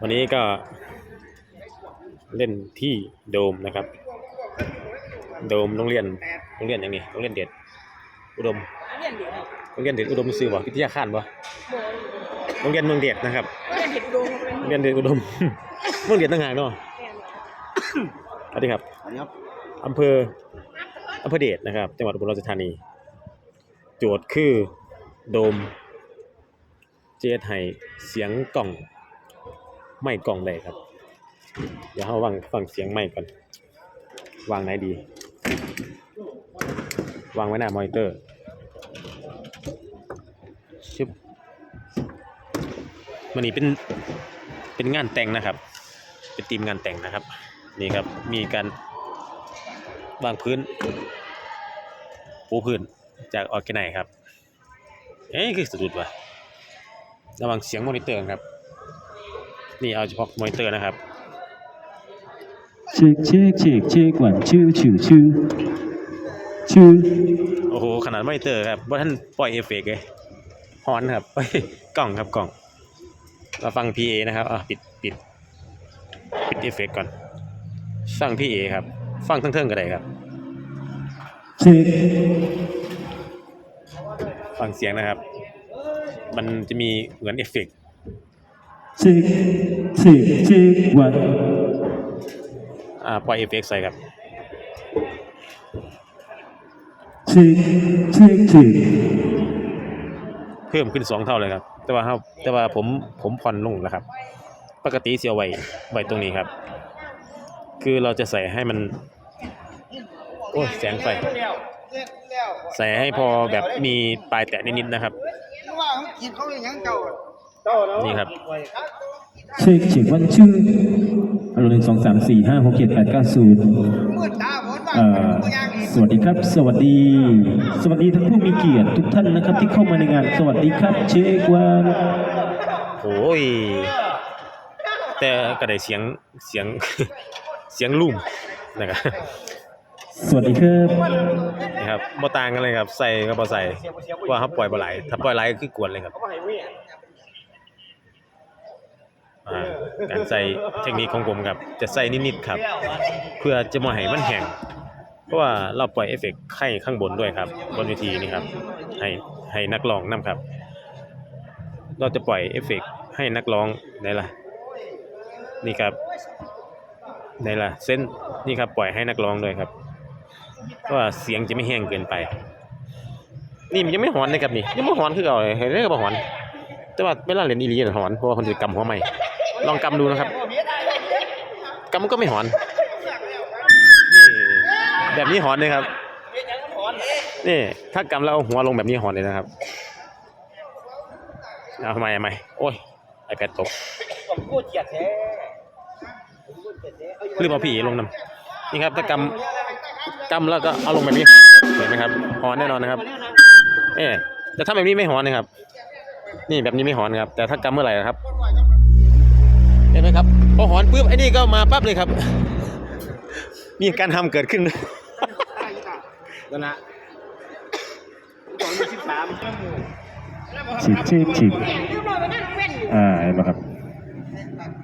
วันนี้ก็เล่นที่โดมนะครับ โดมโรงเรียนโรงเรียนอย่างนี้โรงเรียนเด็ด อุดมเรียนเด็กโรงเรียนเด็ดอุดมซื้อบ่พิทยาคารบ่โบโรงเรียนเมืองเด็ดนะครับเรียนเด็กดูเป็นโรงเรียนเด็ดอุดมเมืองเด็ดต่างหากเนาะเรียนสวัสดีครับอันนี้ครับอำเภออำเภอเดชนะครับ จังหวัดอุบลราชธานี โจทย์คือโดมเจไทยเสียงกล่อง ไม่กล่องเลยครับ เดี๋ยวเราฟังฟังเสียงไม่ก่อน วางไหนดี วางไว้หน้ามอนิเตอร์ชึบวันนี้เป็นเป็นงานแต่งนะครับ เป็นทีมงานแต่งนะครับ นี่ครับมีการวางพื้นปูพื้นจากออร์แกไนครับ เอ้ยคือสะดุดว่ะระวังเสียงมอนิเตอร์ครับ นี่เอาเฉพาะมอนิเตอร์นะครับเช็คเช็คเช็คเช็คหวานชื่อชื่อชื่อชื่อโอ้โหขนาดมอนิเตอร์ครับว่าท่านปล่อยเอฟเฟกต์เลยฮอนครับเอ้ยกล่องครับกล่อง เราฟัง PA นะครับอะปิดปิดปิดเอฟเฟกต์ก่อนฟัง PA ครับ ฟังทั้งเทิงๆก็ได้ครับเช็คฟังเสียงนะครับ มันจะมีเหมือนเอฟเฟกต์ เช็คเช็คเช็คหวานอ่าปล่อยเอฟเฟกต์ใส่ครับเช็คเช็คเช็คเพิ่มขึ้นสองเท่าเลยครับ แต่ว่าเฮาแต่ว่าผมผมผ่อนลงแล้วครับ ปกติเสียไว้ไว้ตรงนี้ครับ คือเราจะใส่ให้มัน โอ้ยแสงไฟ ใส่ให้พอแบบมีปลายแตะนิดๆนะครับ ว่าเขากินเขาอย่างยังเก่า นี่ครับเช็คเช็คหวันชื่อเอาหนึ่งสองสามสี่ห้าหกเจ็ดแปดเก้าศูนย์มืดตาบอดว่าเอ่อตัวอย่างนี้สวัสดีครับ สวัสดี สวัสดีท่านผู้มีเกียรติทุกท่านนะครับ ที่เข้ามาในงาน สวัสดีครับ เช็คหวานโอ้ยแต่ก็ได้เสียงเสียงเสียงลุ่มนะครับสวัสดีครับนะครับบ่ต่างกันเลยครับ ใส่ก็บ่ใส่ว่าเขาปล่อยบ่ไหลายถ้าปล่อยไหลายก็คือกวนเลยครับ อ่าการใส่เทคนิคของผมครับ จะใส่นิดๆครับ เพื่อจะมาให้มันแห้งเพราะว่าเราปล่อยเอฟเฟกต์ไข่ข้างบนด้วยครับ บนเวทีนี่ครับ ให้ให้นักร้องนํครับ เราจะปล่อยเอฟเฟกต์ให้นักร้องไหนละนี่ครับไหนละเส้นนี่ครับปล่อยให้นักร้องด้วยครับเพราะว่าเสียงจะไม่แห้งเกินไป นี่มันยังไม่หอนเลยครับนี่ยังไม่หอนคือเก่าเลยเห็นได้ก็บ่หอน แต่ว่าเวลาเล่นอีหลีน่ะหอนเพราะว่าคนจะกำหัวใหม่ ลองกำดูนะครับกำมันก็ไม่หอน นี่แบบนี้หอนเลยครับ นี่ ถ้ากำแล้วเอาหัวลงแบบนี้หอนเลยนะครับ เอาทำไมทำไมโอ้ยไอแพดตกผมพูดเกียดแท้ลืมเอาผีลงน้ำนี่ครับถ้ากำกำแล้วก็เอาลงแบบนี้หอนเห็นไหมครับหอนแน่นอนนะครับ เอ๊แต่ถ้าแบบนี้ไม่หอนนะครับ นี่แบบนี้ไม่หอนครับ แต่ถ้ากำเมื่อไหร่ครับ ห็นไหมครับพอหอนปุ๊บไอ้นี่ก็มาปั๊บเลยครับ มีการทำเกิดขึ้นนั่นนะสองสิบสามเช็คเช็คเช็คเรียบร้อยไปนั่งเว้นอยู่อ่าเห็นไหมครับ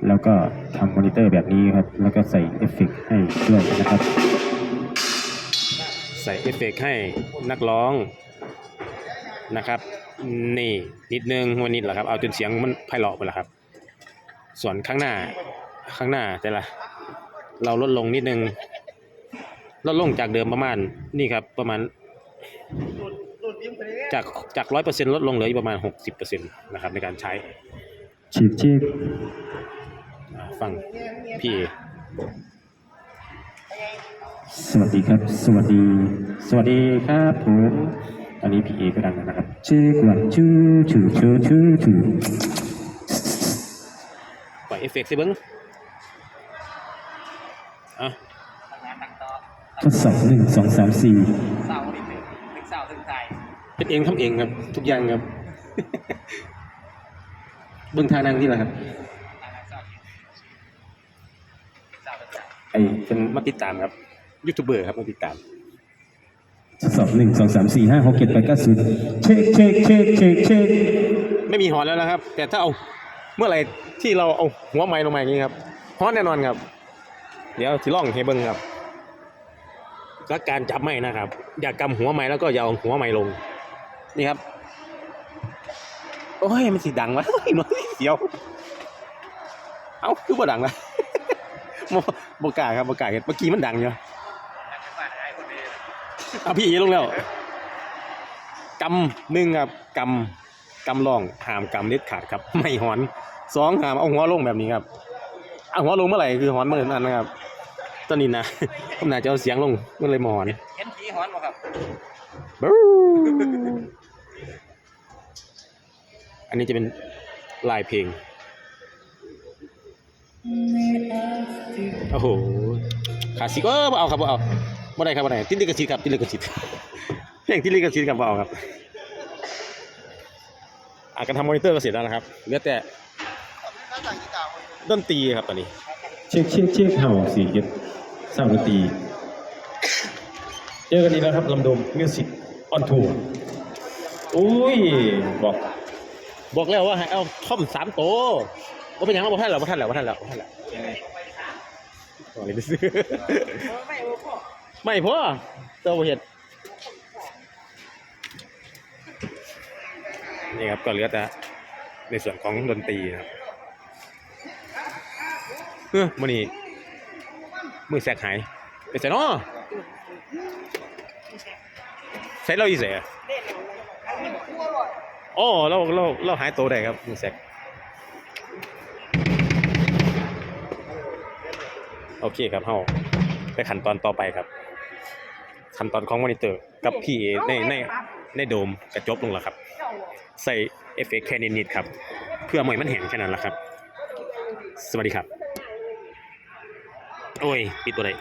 แล้วก็ทำมอนิเตอร์แบบนี้ครับ แล้วก็ใส่เอฟเฟกต์ให้ด้วยนะครับ ใส่เอฟเฟกต์ให้นักร้องนะครับ นี่นิดนึงวันนี้แหละครับ เอาจนเสียงมันไพเราะไปแล้วครับ ส่วนข้างหน้าข้างหน้าแต่ละ เราลดลงนิดนึง ลดลงจากเดิมประมาณนี่ครับประมาณ จากจากร้อยเปอร์เซ็นต์ลดลงเหลืออยู่ประมาณหกสิบเปอร์เซ็นต์นะครับในการใช้เช็คเช็คอ่าฟังพี่เอสวัสดีครับ สวัสดี สวัสดีครับผมตอนนี้พีเอก็ดังแล้วนะครับเช็ควันชื่อชื่อชื่อชื่อชื่อปล่อย เอฟเฟกต์สิเบิ้งอะทดสอบหนึ่งสองสามสี่เสาดิหนึ่งหนึ่งเสาถึงใจเป็นเองทำเองครับ ทุกอย่างครับ เบิ้งทางนั่งที่ละครับไอเป็นมาติดตามครับยูทูบเบอร์ครับมาติดตามทดสอบหนึ่งสองสามสี่ห้าหกเจ็ดแปดเก้าสิบเช็คเช็คเช็คเช็คเช็คไม่มีหอนแล้วนะครับ แต่ถ้าเอา เมื่อไหร่ที่เราเอาหัวไม้ลงมาอย่างนี้ครับฮอตแน่นอนครับ เดี๋ยวที่ล่องให้เบิงครับและการจับไม้นะครับ อย่ากำหัวไม้แล้วก็อย่าเอาหัวไม้ลง นี่ครับ โอ้ยมันสีดังวะเฮ้ยน้อยเดียว เอ้าคือบ่ดังนะบ่บ่กาครับบกาเห็นเมื่อกี้มันดังอยู่เอาพี่อีลงแล้วกำหนึ่งครับกำ กำลองหามกำเด็ดขาดครับ ไม่หอนสองหามเอาหัวลงแบบนี้ครับเอาหัวลงเมื่อไหร่คือหอนเมื่อนั้นนะครับ ตอนนี้นะผมน่าจะเอาเสียงลงมันเลยมาหอนเห็นผีหอนบ่ครับบู๊อันนี้จะเป็นลายเพลงโอ้โหคลาสสิกเออบ่เอาครับบ่เอาบ่ได้ครับบ่ได้ติดลิขสิทธิ์ครับติดลิขสิทธิ์เพลงติดลิขสิทธิ์ครับบ่เอาครับ อาการทำมอนิเตอร์ก็เสร็จแล้วนะครับเหลือแต่ดนตรีครับตอนนี้ เช็คเช็คเช็คเห่าสี่เฮ็ดสร้างดนตรีเจอกันอีกแล้วครับลำโดมมิวสิกออนทัวร์อุ้ยบอก บอกแล้วว่าให้เอาท่อมสามโตว่าเป็นหยังว่าบ่ทันแล้วบ่ทันแล้วบ่ทันแล้วบ่ทันแล้วบอกเลยซื้อ ไม่โอ้พ่อไม่พอตัวบ่เห็ด นี่ครับก็เหลือแต่ในส่วนของดนตรีนะครับเฮ้ยมันนี่มือแสกหายไปใส่นาะใส่เราอีเสียเล่นเอาเลยอันนี้บอกทั่วเลยอ๋อเราเราเราหายตัวได้ครับมือแสกโอเคครับเฮาไปขั้นตอนต่อไปครับขั้นตอนของมอนิเตอร์กับพี่ในในในโดมกระจบลงแล้วครับ ใส่เอฟเฟกแค่นิดๆครับ เพื่อหมวยมันแห้งแค่นั้นแหละครับ สวัสดีครับ โอ้ยปิดตัวเลย